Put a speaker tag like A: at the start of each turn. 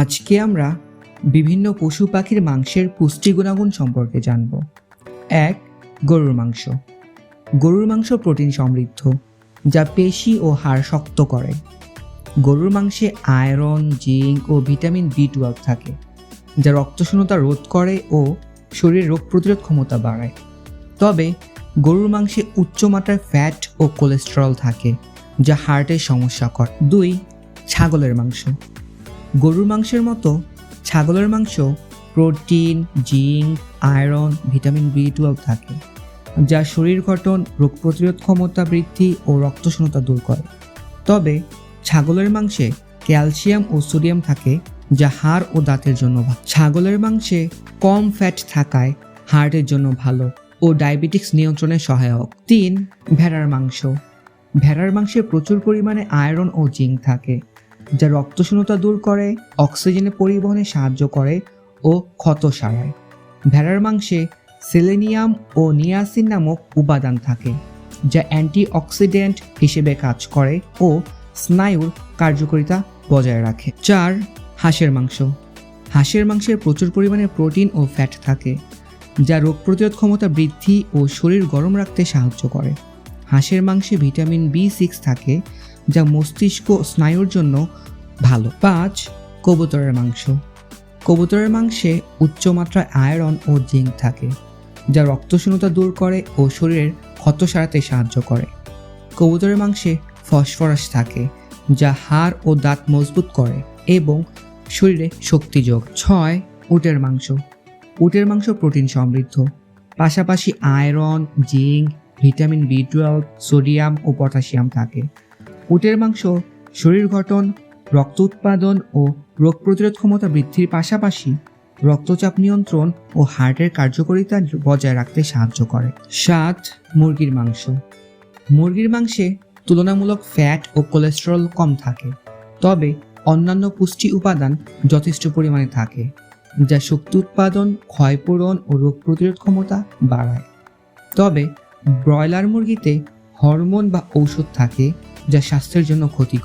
A: আজকে আমরা বিভিন্ন পশু পাখির মাংসের পুষ্টি গুণাগুণ সম্পর্কে জানব। এক, গরুর মাংস। গরুর মাংস প্রোটিন সমৃদ্ধ, যা পেশি ও হাড় শক্ত করে। গরুর মাংসে আয়রন, জিঙ্ক ও ভিটামিন বি টুয়েলভ থাকে, যা রক্তশূন্যতা রোধ করে ও শরীরের রোগ প্রতিরোধ ক্ষমতা বাড়ায়। তবে গরুর মাংসে উচ্চমাত্রার ফ্যাট ও কোলেস্টেরল থাকে, যা হার্টের সমস্যা করে দুই, ছাগলের মাংস। গরুর মাংসের মতো, ছাগলের মাংস, protein, zinc, iron, vitamin B twelve থাকে, যা শরীর গঠন, রোগ প্রতিরোধ ক্ষমতা বৃদ্ধি ও রক্তশূন্যতা দূর করে। তবে, ছাগলের মাংসে ক্যালসিয়াম ও সোডিয়াম থাকে, যা হাড় ও দাঁতের জন্য ভালো। ছাগলের মাংসে কম ফ্যাট থাকায় হার্টের জন্য ভালো ও ডায়াবেটিক্স নিয়ন্ত্রণে সহায়ক। তিন, ভেড়ার মাংস। ভেড়ার মাংসে প্রচুর পরিমাণে আয়রন ও জিঙ্ক থাকে। যা রক্তশূন্যতা দূর করে, অক্সিজেনের পরিবহনে সাহায্য করে ও ক্ষত সারায়। ভেড়ার মাংসে সেলেনিয়াম ও নিয়াসিন নামক উপাদান থাকে, যা অ্যান্টিঅক্সিডেন্ট হিসেবে কাজ করে ও স্নায়ুর কার্যকারিতা বজায় রাখে। চার, হাঁসের মাংস। হাঁসের মাংসে প্রচুর পরিমাণে প্রোটিন ও ফ্যাট থাকে, যা রোগ প্রতিরোধ ক্ষমতা বৃদ্ধি ও শরীর গরম রাখতে সাহায্য করে। হাঁসের মাংসে ভিটামিন বি সিক্স থাকে যা মস্তিষ্ক স্নায়ুর জন্য ভালো। পাঁচ, কবুতরের মাংস। কবুতরের মাংসে উচ্চমাত্রায় আয়রন ও জিঙ্ক থাকে, যা রক্তশূন্যতা দূর করে ও শরীরের ক্ষত সারাতে সাহায্য করে। কবুতরের মাংসে ফসফরাস থাকে, যা হাড় ও দাঁত মজবুত করে এবং শরীরে শক্তি যোগ। ছয়, উটের মাংস। উটের মাংস প্রোটিন সমৃদ্ধ, পাশাপাশি iron, zinc, vitamin B twelve, sodium ও পটাশিয়াম থাকে। উটের মাংস, শরীর গঠন, রক্ত উৎপাদন ও রোগ প্রতিরোধ ক্ষমতা বৃদ্ধির পাশাপাশি রক্তচাপ নিয়ন্ত্রণ ও হার্টের কার্যকারিতা বজায় রাখতে সাহায্য করে। সাত, মুরগির মাংস। মুরগির মাংসে তুলনামূলক ফ্যাট ও কোলেস্টেরল কম থাকে, তবে অন্যান্য পুষ্টি উপাদান যথেষ্ট পরিমাণে থাকে, যা শক্তি উৎপাদন, ক্ষয়পূরণ ও রোগ প্রতিরোধ ক্ষমতা বাড়ায়। তবে ব্রয়লার মুরগিতে হরমোন বা ঔষধ থাকে যা স্বাস্থ্যের জন্য ক্ষতিকর।